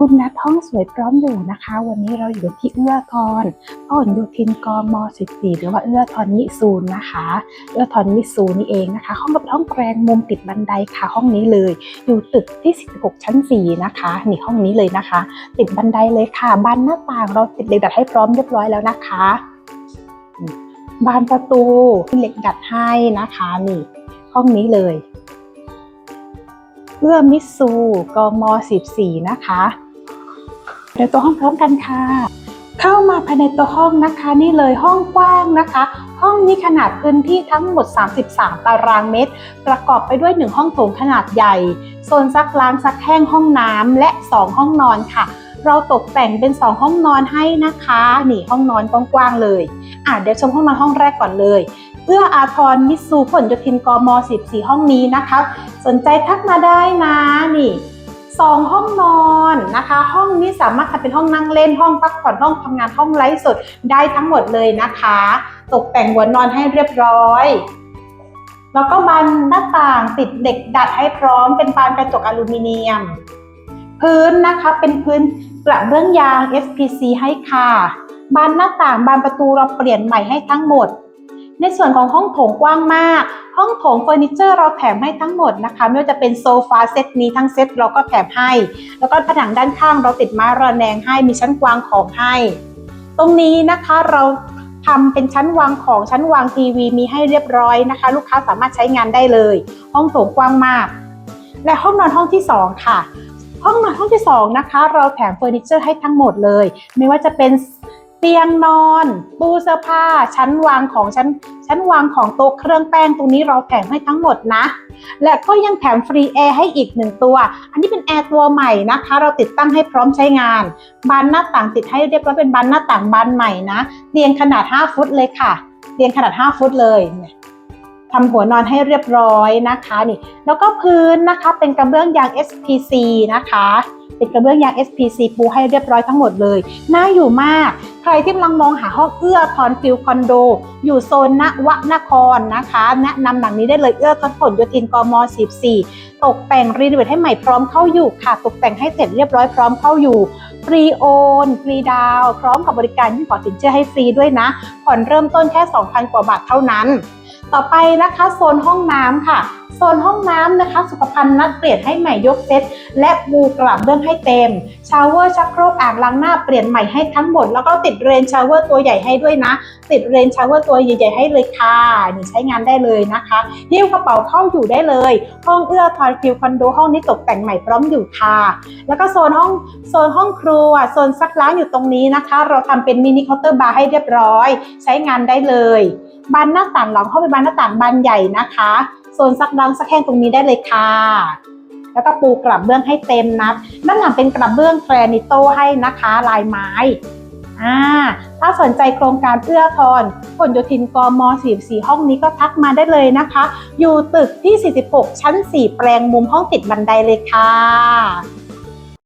คุณนัทห้องสวยพร้อมอยู่นะคะ วันนี้เราอยู่ที่เอื้อทอนพหลโยธินกม14หรือว่าเอื้อทอนมิซูนนะคะ เอื้อทอนมิซูนนี่เองนะคะ ห้องกับห้องแปลงมุมติดบันไดค่ะ ห้องนี้เลย อยู่ตึกที่46ชั้น 4 นะคะนี่ห้องนี้เลยนะคะ ติดบันไดเลยค่ะบานหน้าต่างเราติดเหล็กดัดให้พร้อมเรียบร้อยแล้วนะคะ บานประตูเหล็กดัดให้นะคะนี่ห้องนี้เลยเอื้อมิซูกม 14 นะคะ เดี๋ยวตัวห้องพร้อมกันค่ะ เข้ามาภายในตัวห้องนะคะนี่เลยห้องกว้างนะคะ ห้องนี้ขนาดพื้นที่ทั้งหมด 33 ตารางเมตร ประกอบไปด้วย 1 ห้องโถงขนาดใหญ่โซนซักล้างซักแห้งห้องน้ำและ 2 ห้องนอนค่ะเราตกแต่งเป็น 2 ห้องนอนให้นะคะ นี่ห้องนอนกว้างๆเลย อะเดี๋ยวชมห้องนอนห้องแรกก่อนเลยเอื้ออาทรมิตซูผลโยธินกม 14 ห้องนี้นะคะ สนใจทักมาได้นะ นี่ สองห้องนอนนะคะ ห้องนี้สามารถทำเป็นห้องนั่งเล่นห้องพักผ่อนห้องทำงานห้องไลฟ์สดได้ทั้งหมดเลยนะคะ ตกแต่งหัวนอนให้เรียบร้อยแล้วก็บานหน้าต่างติดเหล็กดัดให้พร้อมเป็นบานกระจกอลูมิเนียม พื้นนะคะเป็นพื้นกระเบื้องยาง FPC ให้ค่ะ บานหน้าต่างบานประตูเราเปลี่ยนใหม่ให้ทั้งหมด ในส่วนของห้องโถงกว้างมาก ห้องโถงเฟอร์นิเจอร์เราแถมให้ทั้งหมดนะคะ ไม่ว่าจะเป็นโซฟาเซตนี้ทั้งเซตเราก็แถมให้ แล้วก็ผนังด้านข้างเราติดม้ระแนงให้มีชั้นวางของให้ ตรงนี้นะคะเราทำเป็นชั้นวางของชั้นวางทีวีมีให้เรียบร้อยนะคะ ลูกค้าสามารถใช้งานได้เลย ห้องโถงกว้างมาก และห้องนอนห้องที่สองค่ะ ห้องนอนห้องที่สองนะคะ เราแถมเฟอร์นิเจอร์ให้ทั้งหมดเลย ไม่ว่าจะเป็น ตียงนอน ตู้เสื้อผ้า ชั้นวางของชั้นชั้นวางของโต๊ะเครื่องแป้งตรงนี้เราแถมให้ทั้งหมดนะ และก็ยังแถมฟรีแอร์ให้อีกหนึ่งตัว อันนี้เป็นแอร์ตัวใหม่นะคะ เราติดตั้งให้พร้อมใช้งาน บานหน้าต่างติดให้เรียบร้อยเป็นบานหน้าต่างบานใหม่นะเตียงขนาด 5 ฟุตเลยค่ะเตียงขนาด 5 ฟุตเลยทำหัวนอนให้เรียบร้อยนะคะนี่ แล้วก็พื้นนะคะเป็นกระเบื้องยาง SPC นะคะ เป็นกระเบื้องยาง SPC ปูให้เรียบร้อยทั้งหมดเลย น่าอยู่มาก รที่กำลังมองหาห้องเอื้อทอนฟิลคอนโด อยู่โซนนวนครนะคะ แนะนำหลังนี้ได้เลยเอื้อทอนผลโยธินกม 14 ตกแต่งรีโนเวทให้ใหม่พร้อมเข้าอยู่ค่ะ ตกแต่งให้เสร็จเรียบร้อยพร้อมเข้าอยู่ฟรีโอนฟรีดาวพร้อมกับบริการยื่นขอสินเชื่อให้ฟรีด้วยนะ ผ่อนเริ่มต้นแค่ 2,000 กว่าบาทเท่านั้น ต่อไปนะคะโซนห้องน้ำค่ะโซนห้องน้ำนะคะ สุขภัณฑ์นัดเปลี่ยนให้ใหม่ยกเซตและบูกลับเบื้องให้เต็มชาวเวอร์ชักโครกอ่างล้างหน้าเปลี่ยนใหม่ให้ทั้งหมด แล้วก็ติดเรนชาวเวอร์ตัวใหญ่ให้ด้วยนะ ติดเรนชาวเวอร์ตัวใหญ่ๆให้เลยค่ะนี่ใช้งานได้เลยนะคะหิ้วกระเป๋าเข้าอยู่ได้เลย ห้องเอื้อทอยฟิลคอนโดห้องนี้ตกแต่งใหม่พร้อมอยู่ค่ะ แล้วก็โซนห้องโซนห้องครัวโซนซักล้างอยู่ตรงนี้นะคะ เราทำเป็นมินิเคาน์เตอร์บาร์ให้เรียบร้อย ใช้งานได้เลยบานหน้าต่างหลังเข้าไปบานหน้าต่างบานใหญ่นะคะ โซนซักล้างซักแห้งตรงนี้ได้เลยค่ะ แล้วก็ปูกระเบื้องให้เต็มนะด้านหลังเป็นกระเบื้องแกรนิโตให้นะคะ ลายไม้อ่าถ้าสนใจโครงการเอื้อทอนผลโยธินกม44ห้องนี้ก็ทักมาได้เลยนะคะ อยู่ตึกที่ 46 ชั้น 4 แปลงมุมห้องติดบันไดเลยค่ะ